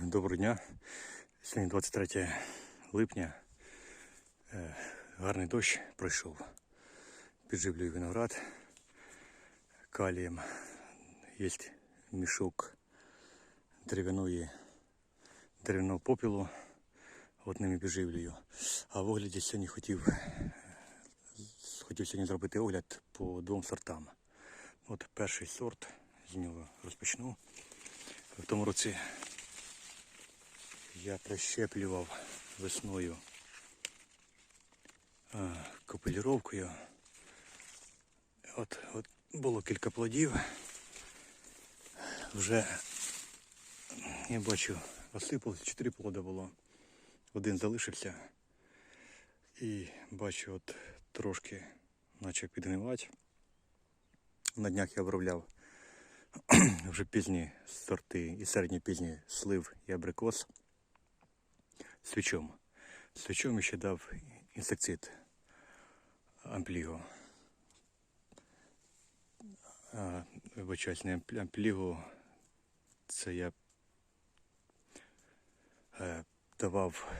Доброго дня. Сьогодні 23 липня. Е, Гарний дощ пройшов. Підживлюю виноград калієм. Є мішок дерев'яної дерев'яного попілу. От ними підживлюю. А в огляді сьогодні хотів, хотів сьогодні зробити огляд по двом сортам. От перший сорт, з нього розпочну. В тому році я прищеплював весною а, копелюровкою. От, от було кілька плодів. Вже я бачу, осипалось, чотири плода було. Один залишився. І бачу, от трошки почав підгнивати. На днях я обробляв вже пізні сорти і середні пізні слив і абрикос свічом. Свічом ще дав інсекцид ампліго. А, Вибачаюсь, не ампліго, це я е, давав,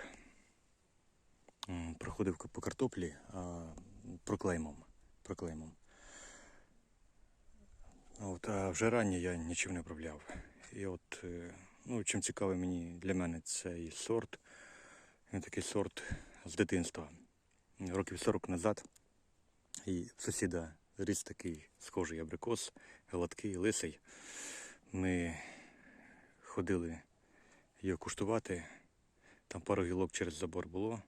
проходив по картоплі а, проклеймом. проклеймом. От, а вже раніше я нічим не обробляв. І от, е, ну, чим цікавий мені для мене цей сорт. Такий сорт з дитинства. Років 40 назад. І сусіда ріс такий схожий абрикос, гладкий, лисий. Ми ходили його куштувати. Там пару гілок через забор було.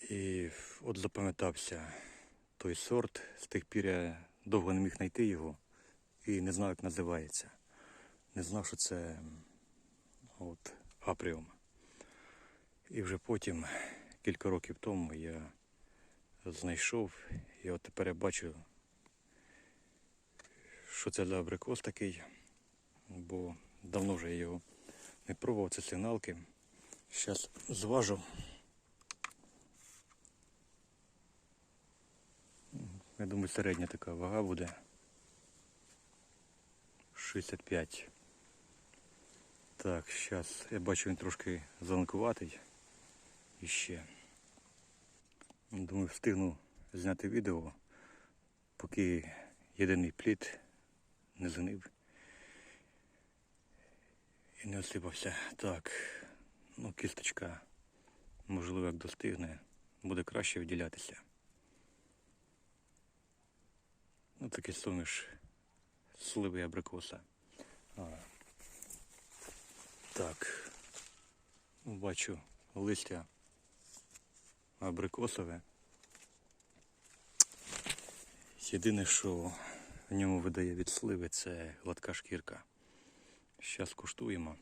І от запам'ятався той сорт. З тих пір я довго не міг знайти його і не знав, як називається. Не знав, що це от, апріум. І вже потім, кілька років тому, я знайшов, і от тепер я бачу, що це за абрикос такий, бо давно вже я його не пробував, це сигналки. Зараз зважу. Я думаю, середня така вага буде. 65. Так, зараз я бачу він трошки зеленкуватий. Іще. Думаю, встигну зняти відео, поки єдиний плід не згнив і не осипався. Так, ну кісточка, можливо, як достигне, буде краще виділятися. Ну такий суміш сливи і абрикоса. А. Так. Бачу листя абрикосове. Єдине, що в ньому видає від сливи, це гладка шкірка. Зараз куштуємо.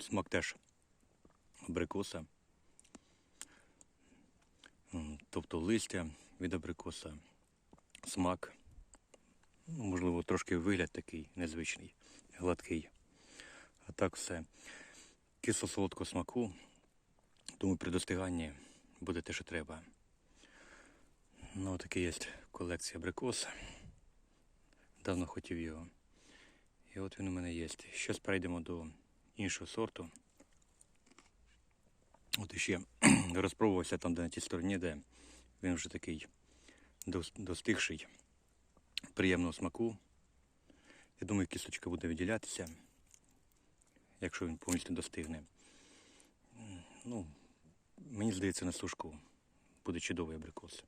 Смак теж абрикоса. Тобто листя від абрикоса, смак, ну, можливо, трошки вигляд такий незвичний, гладкий. А так все кисло-солодкого смаку, тому при достиганні буде те, що треба. Ну, такий є колекція абрикос. Давно хотів його. І от він у мене є. Зараз перейдемо до іншого сорту. От іще розпробувався там, де на тій стороні, де він вже такий достигший, приємного смаку. Я думаю, кісточка буде виділятися, якщо він повністю достигне. Ну, мені здається, на сушку буде чудовий абрикос.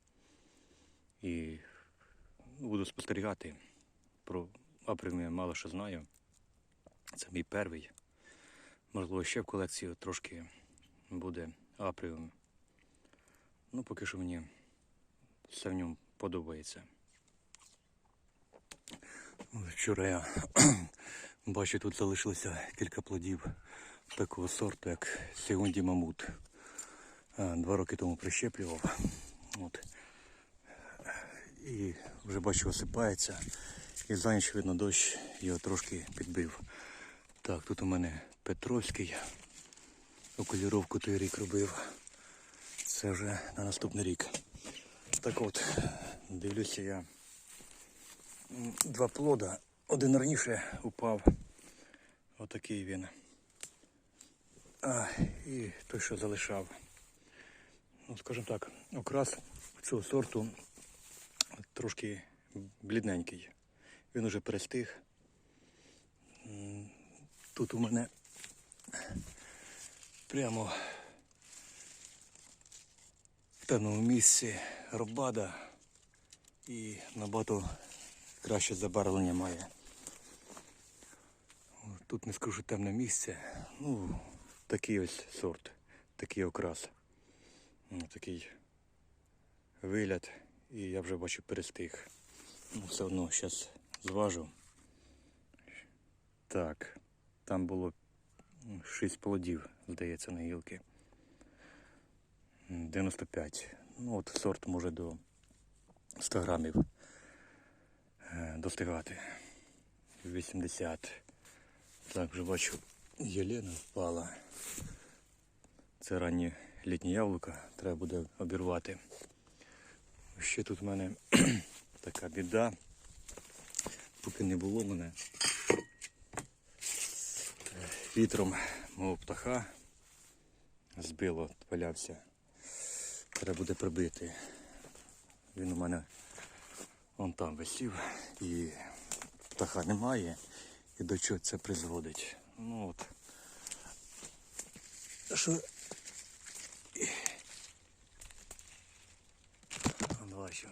І ну, буду спостерігати. Про апріум я мало що знаю. Це мій перший. Можливо, ще в колекції трошки буде апріум. Ну, поки що мені все в ньому подобається. Вчора я бачу, тут залишилося кілька плодів такого сорту, як Сігунді Мамут. Два роки тому прищеплював. От. І вже бачу, осипається. І за ніч, видно, дощ його трошки підбив. Так, тут у мене Петровський. Окуліровку той рік робив. Це вже на наступний рік. Так от, Дивлюся я. Два плода. Один раніше упав. Отакий він. А, і той, що залишав. Ну, скажімо так, окрас цього сорту трошки блідненький. Він уже перестиг. Тут у мене прямо в темному місці робада і набагато краще забарвлення має. Тут не скажу темне місце. Ну, такий ось сорт, такий окрас. Такий вигляд. І я вже бачу перестиг. Ну, все одно зараз зважу. Так, там було 6 плодів, здається, на гілки. 95. Ну от сорт може до 100 грамів достигати. 80. Так, вже бачу, Єлена впала. Це раннє літнє яблука, треба буде обірвати. Ще тут в мене така біда. Поки не було мене е, вітром мого птаха збило, валявся. Треба буде прибити. Він у мене вон там висів і птаха немає. І до чого це призводить. Ну от. Що бачу.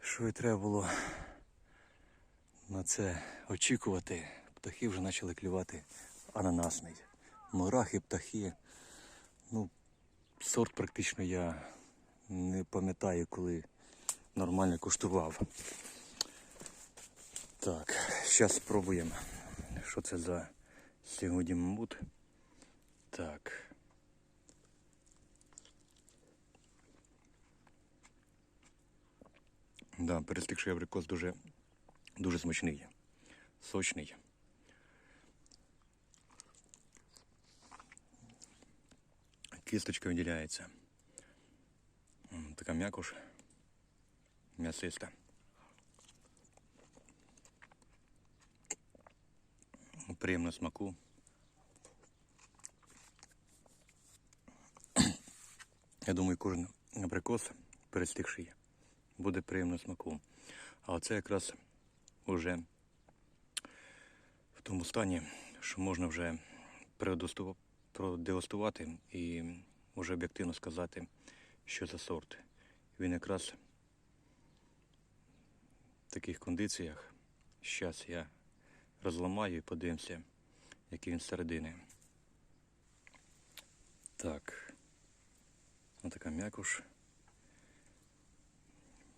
Що і треба було на це очікувати. Птахи вже почали клювати ананасний. Мурахи, птахи. Ну, сорт практично я не пам'ятаю, коли нормально куштував. Так, зараз спробуємо. Що це за сьогодні мамут. Так. Да, перестигший абрикос дуже, дуже смачний, сочний. Кісточка виділяється. Така м'якуш, м'ясиста. Приємно смаку. Я думаю, кожен абрикос перестигший буде приємно смаку. А оце якраз уже в тому стані, що можна вже продегусту- продегустувати і вже об'єктивно сказати, що за сорт. Він якраз в таких кондиціях. Зараз я розламаю і подивимося, який він зсередини. Так. Ось така м'якуш.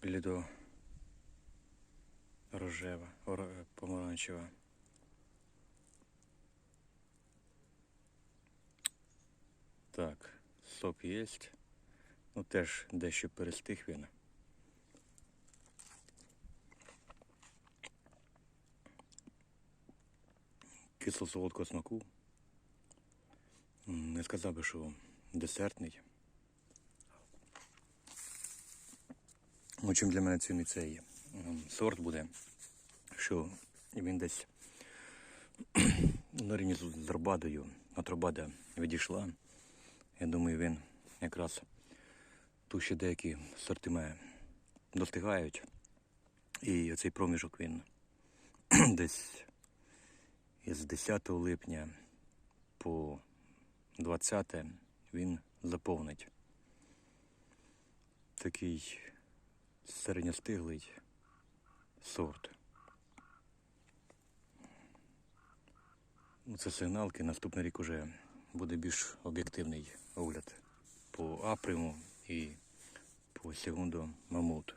Блідо рожева, помаранчева. Так, сок є. Ну теж дещо перестиг він. Кисло-солодкого смаку. Не сказав би, що десертний. Ну, чим для мене цінний цей ем, сорт буде, що він десь на рівні з з Робадою, от Робада відійшла. Я думаю, він якраз тут ще деякі сорти має достигають. І оцей проміжок він десь із 10 липня по 20 він заповнить. Такий середньостиглий сорт. Ну, Це сигналки. Наступний рік уже буде більш об'єктивний огляд по априму і по сегундо мамут.